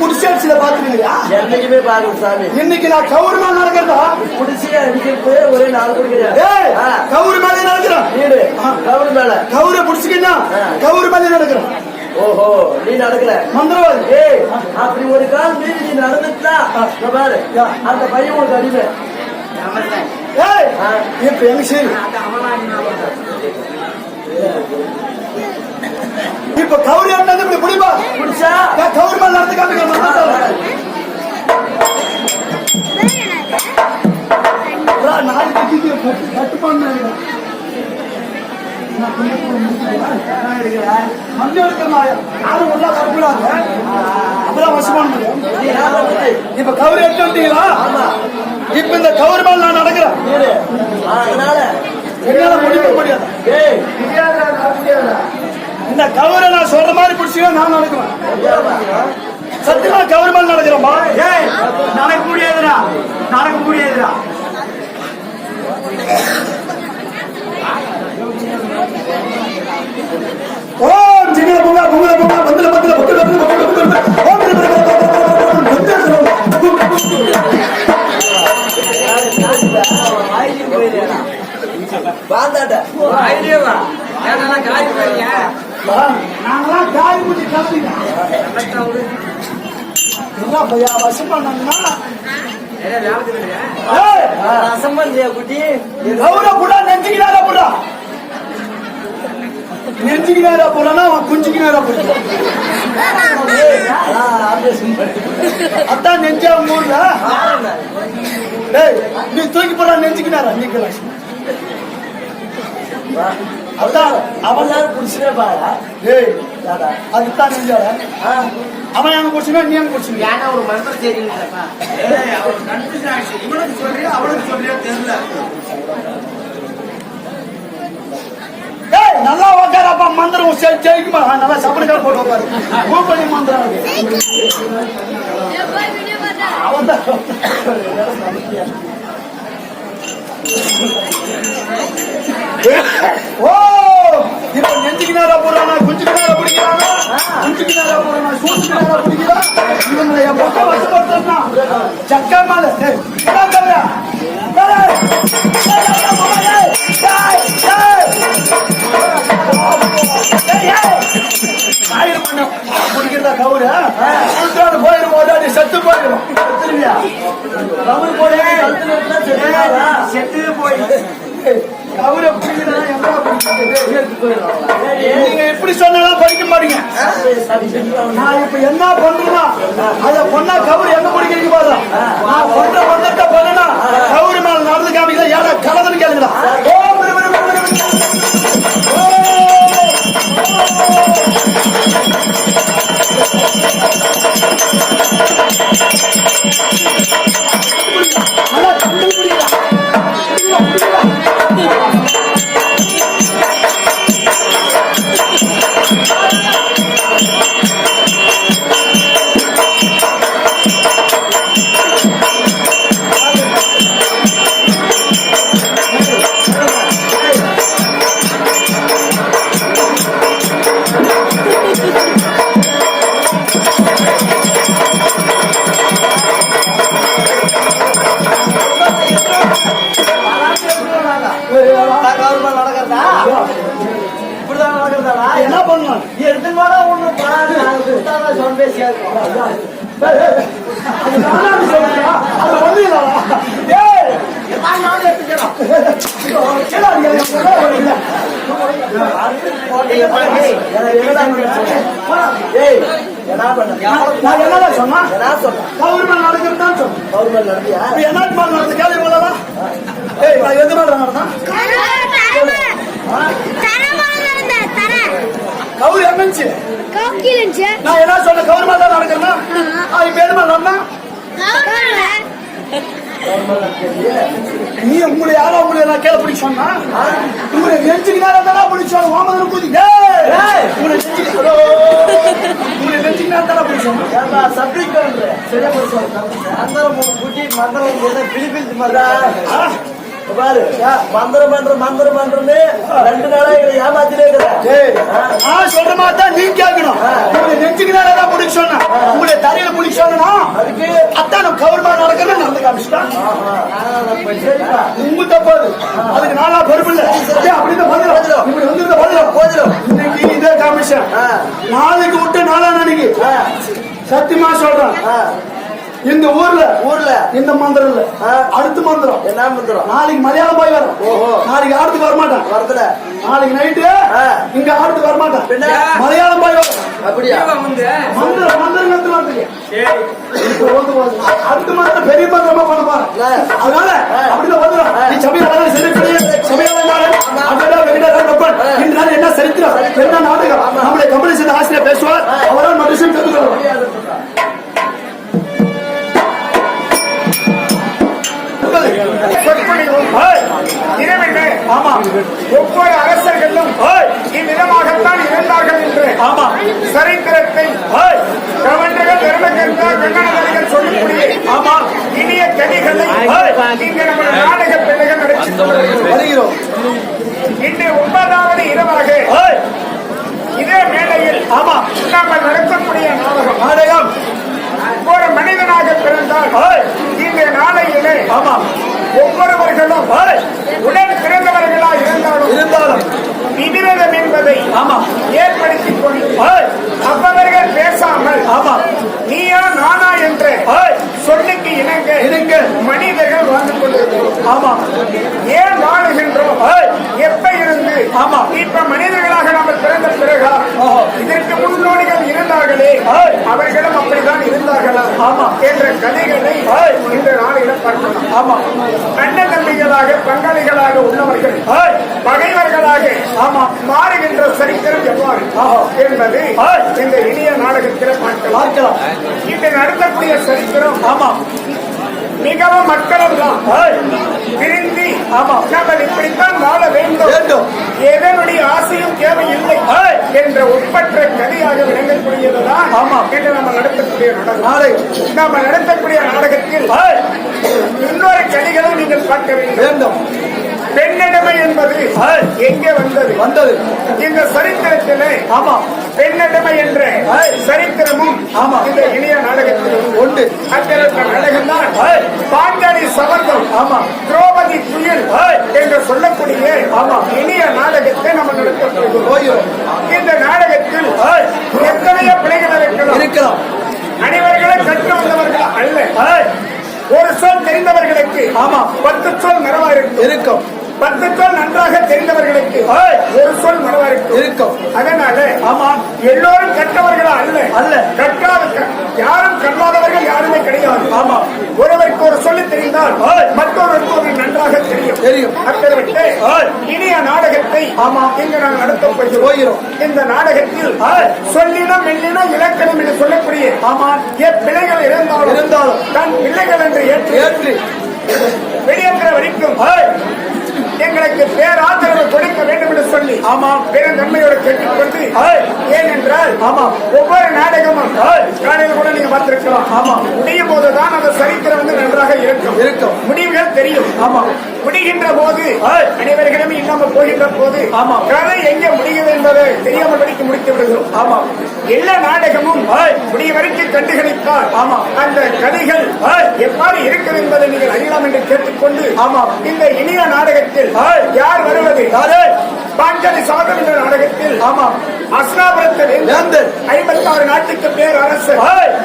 குடிசேட்சியில பாத்துருக்கியா என்னைக்குமே பாருங்க சாமி. இன்னைக்கு நான் கவுரு மேல நடக்கிறதா குடிச்சு அடிக்கிறது ஒரே நாலு கூட கிடையாது ஏய் ஆ, கவுரு மேல நடக்கிறேன். வீடு. கவுரு மேல. கவுரை புடிச்சுக்கிட்டா கவுரு மேல நடக்கிறேன். ஓஹோ நீ நடக்கல. மந்திரவாதி. ஏய் அப்படி ஒரு கால் மீறி நீ நடந்துட்டா? பாரு. அந்த பையன் உனக்கு அடிமை. ஏய் இப்ப எங்க சரி. இப்ப கவுரி என்ன இப்படி பிடிப்பா? குடிச்சா கவுரு மேல நடந்து மந்திரவாதி நாலு கட்டிக்கு கட்டு? இப்ப கவுரு எடுத்துட்டீங்களா ஆமா. இப்ப இந்த மேல நான் நடக்கிறேன். என்னால முடிக்க முடியாது? இந்த கவுரை நான் சொல்ற மாதிரி பிடிச்சினா நான் நடக்குவேன் சத்தியமா கவுரு மேல நடக்கிறோம்பா ஏய் நடக்க முடியாதுடா நடக்க முடியாதுடா ஓம் ஜிங்கல பொங்கா பொங்கல பொங்கா பந்தல பந்தல பந்தல பந்தல பந்தல பந்தல ஓம் ஜிங்கல பொங்கா வாழ்ந்தாட்ட நாங்களாம் காய் பூஜை கலந்துங்க என்ன பையா வசம் பண்ணாங்கன்னா? ஏய், ரசம் பண்றியா குட்டி கவுர புடா நெஞ்சுக்கினாரா புடா? நெஞ்சுக்கினாரா புடனா அவன் குஞ்சுக்கினாரா புடா? ஆபரேஷன் அதான் நெஞ்சா ஊர்ல? டேய் நீ தூக்கி போடா நெஞ்சுக்கினாரா? நிக்கலாம் அதான் அவன் குடிச்சுனே பாரா? டேய் தாடா அதுதான் ஆ. அவன் எங்க குடிச்சுனா நீ எங்க குடிச்சுங்க ஏன்னா ஒரு மந்திரம் தெரியுங்களப்பா ஏய் அவன் கண்டுபிடிச்சாச்சு இவனுக்கு சொல்றியா அவனுக்கு சொல்றியா தெரியல. ஏய் நல்லா உக்காரப்பா மந்திரம் ஜெயிக்குமா? ஆ, நல்லா சப்பனுக்கார போட்டு உட்காரு மூப்படி மந்திரம். அவன் தான். நேரா போறானா குஞ்சுக்கு நேரா பிடிக்கிறானா குஞ்சுக்கு நேரா போறானா சூட்டுக்கு நேரா பிடிக்கிறா இவங்களை என் பக்கம் வசப்படுத்தா சக்கா மேல மணி பிடிக்கிறதா கவுரு போயிடும் ஓடாடி செத்து போயிடும் செத்துருவியா? கவுரு சரியாதா? செத்து போய். கவுரை பிடிக்கிறதா ஏய், நீங்க எப்படி சொன்னாலும் படிக்க மாட்டீங்க. நான் இப்ப என்ன பண்றேன்னா அத பொண்ணா கவுரு எங்க பிடிக்கிறீங்க பாரு நான் பண்ற பண்றத பண்ணனா கவுரு மேல நடந்து காமிக்கல ஏடா கலதுன்னு கேளுங்களா என்ன சொன்ன கவர்மெண்ட் நடக்கிறதுதான் சொன்னேன். கவர்மெண்ட் நடத்தியா என்ன மேல கேள்வி போலவா? ஏய், நான் எது கவுரு எம்என்சி. நான் என்ன சொன்னேன்? கவர்மெண்ட் தான் நடக்கிறேன்னா? எது மேல நடந்தேன்? நீ உங்களை யாரோ உங்களை நான் கேள்வி பிடிக்க சொன்னா? உங்களை நெஞ்சுக்கு நேரம் தானே பிடிச்சோம். ஓமதுன்னு குதி. ஏய், ஏய். உங்களை நெஞ்சுக்கு-. உங்களை நெஞ்சுக்கு நேரம் தானே பிடிச்சோம். சப்ஜெக்ட் சரியா போச்சு மந்திரம் குட்டி மந்திரம் பிலிப்பின்ஸ் மாதிரி ஆ, பாரு. மந்திரம் பண்ற மந்திரம் பண்றன்னு ரெண்டு நாளா இதை ஏமாத்திலே நான் சொல்ற மாதிரி தான் நீ கேட்கணும். உங்களை நெஞ்சுக்கு தான் முடிச்சு சொன்ன உங்களை தரையில முடிக்க சொன்னா அதுக்கு அத்தான் கௌரவமா நடக்கிறது நடந்து காமிச்சிட்டான். உங்க தப்பாது. அதுக்கு நாளா பொறுப்பு இல்ல. அப்படின்னு வந்துடும் இப்படி வந்துருந்த வந்துடும் போதிடும் இன்னைக்கு இதே காமிச்சேன் நாளைக்கு விட்டு நாளா நாளைக்கு சத்தியமா சொல்றேன். இந்த ஊர்ல ஊர்ல. இந்த மந்திரம் இல்ல. அடுத்த மந்திரம். என்ன மந்திரம்? நாளைக்கு மலையாளம் போய் வரும். ஓஹோ. நாளைக்கு ஆடுறதுக்கு வரமாட்டேன். வரதுல நாளைக்கு நைட்டு. இங்க ஆடுறதுக்கு வரமாட்டேன். பின்ன? மலையாளம் போய் வரும். அப்படியா? மந்திரம் மந்திரம் பாருங்க. அடுத்த மாதம் பெரிய மந்திரமா பண்ண பாரு. அதனால. அப்படிதான் வந்துடும் நீ சபையாளர் செல்லுக்குரிய சபையாளர் என்ன சரித்திரம்? என்ன நாடகம்? நம்மளை கம்பெனி ஒவ்வொரு அரசர்களும் இவ்விதமாகத்தான் இருந்தார்கள் என்று ஆமா. சரித்திரத்தை ஏய், கவர்னர்கள் தர்மகர்த்தா கண்ணனர்கள் சொல்லக்கூடிய ஆமா. இனிய கனிகளை இங்க நம்ம நாடக பிள்ளைகள் வருகிறோம். இன்று ஒன்பதாவது இரவாக இதே மேடையில் ஆமா. நாம் நடத்தக்கூடிய நாடகம். நாடகம். ஒரு மனிதனாக பிறந்தால் இந்த நாளையிலே ஆமா. ஒவ்வொருவர்களும் உடன் பிறந்தவர்களா இருந்தாலும் இருந்தாலும் விதிரதம் என்பதை ஆமா. ஏற்படுத்திக் கொண்டு அவர்கள் பேசாமல் ஆமா. நீயா நானா என்ற சொல்லுக்கு இணங்க இணங்க. மனிதர்கள் வாழ்ந்து கொண்டிருக்கிறோம் ஆமா. ஏன் வாழுகின்றோம்? எப்ப ஆமா. இப்ப மனிதர்களாக நாம பிறந்த பிறகா. இதற்கு முன்னோடிகள் இருந்தார்களே. அவர்களும் அப்படிதான் இருந்தார்களா ஆமா. என்ற கதைகளை. இந்த நாளில பார்க்கலாம் ஆமா அண்ணன் தம்பிகளாக பங்காளிகளாக உள்ளவர்கள் பகைவர்களாக ஆமா மாறுகின்ற சரித்திரம் எவ்வாறு. என்பது. இந்த இனிய நாடகத்தில் பார்க்கலாம் இன்று நடத்தக்கூடிய சரித்திரம் ஆமா மிகவும் மக்களெல்லாம் ஏய், விரும்பி ஆமா. நம்ம இப்படித்தான் வாழ வேண்டும் வேண்டும். எதனுடைய ஆசையும் தேவையில்லை ஏய். என்ற ஒப்பற்ற கதையாக விளங்கக்கூடியதுதான் ஆமா. இன்று நம்ம நடத்தக்கூடிய நாடகம் நாடகம் நாம நடத்தக்கூடிய நாடகத்தில் ஏய், இன்னொரு கதைகளை நீங்கள் பார்க்க வேண்டும் வேண்டும் பெண்ணடிமை என்பது ஏய். எங்கே வந்தது வந்தது இந்த சரித்திரத்திலே ஆமா பெண்ணடிமை என்ற ஏய். சரித்திரமும் ஆமா. இந்த இனிய நாடகத்தில் உண்டு. நாடகம் தான். பாஞ்சாலி ஆமா திரௌபதி புயல். என்று சொல்லக்கூடிய ஆமா. இனிய நாடகத்தை நம்ம நடத்தப்படுகிறோம் இந்த நாடகத்தில் இருக்கலாம் அனைவர்களும் கற்று வந்தவர்கள் அல்ல ஒரு சொல் தெரிந்தவர்களுக்கு ஆமா. பத்து சொல் மரவா இருக்கும் பத்து சொல் நன்றாக தெரிந்தவர்களுக்கு. ஒரு சொல் மரவா இருக்கும் அதனால ஆமா எல்லோரும் கற்றவர்களா அல்ல அல்ல. கற்றாத க- யாரும் கல்லாதவர்கள் யாருமே கிடையாது ஆமா. ஒருவருக்கு ஒரு சொல்லி தெரிந்தால். மற்றொருவருக்கு ஒரு நன்றாக தெரியும் தெரியும். நாடகத்தை ஆமா. இங்கு நாங்கள் நடத்தப் போகிறோம். இந்த நாடகத்தில். சொல்லினம் மெல்லினம் இலக்கணம் என்று சொல்லக்கூடிய ஆமா பிள்ளைகள் இருந்தாலும் இருந்தாலும். தன் பிள்ளைகள் என்று ஏற்று ஏற்று வெளியேற்ற வரைக்கும் எங்களுக்கு பேராதரவு கொடுக்க வேண்டும் என்று சொல்லி ஆமா. பெருந்தன்மையோடு கேட்டுக்கொண்டு ஏய். ஏனென்றால் ஆமா. ஒவ்வொரு நாடகமும். காலையில் கூட நீங்க பார்த்திருக்கலாம் ஆமா. முடியும் போதுதான் அந்த சரித்திரம் வந்து நன்றாக இருக்கும் தெரியும் ஆமா முடிகின்ற போது. அனைவர்களுமே இல்லாமல் போகின்ற போது ஆமா. கதை எங்கே முடிகிறது என்பது தெரியாமல் படிக்க முடித்து விடுகிறோம் ஆமா எல்லா நாடகமும். முடிய வரைக்கும் கண்டுகளித்தால் ஆமா. அந்த கதைகள். எவ்வாறு இருக்கிறது என்பதை நீங்கள் அறியலாம் என்று கேட்டுக்கொண்டு ஆமா. இந்த இனிய நாடகத்தில். யார் வருவது பாஞ்சாலி சாதம் என்ற நாடகத்தில் ஆமா அஸ்னாபுரத்தில் வேந்தர். ஐம்பத்தாறு நாட்டுக்கு பேர் அரசு.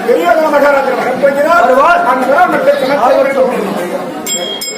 துரியோதன மகாராஜர் வரப்போகிறார். அந்த Thank you.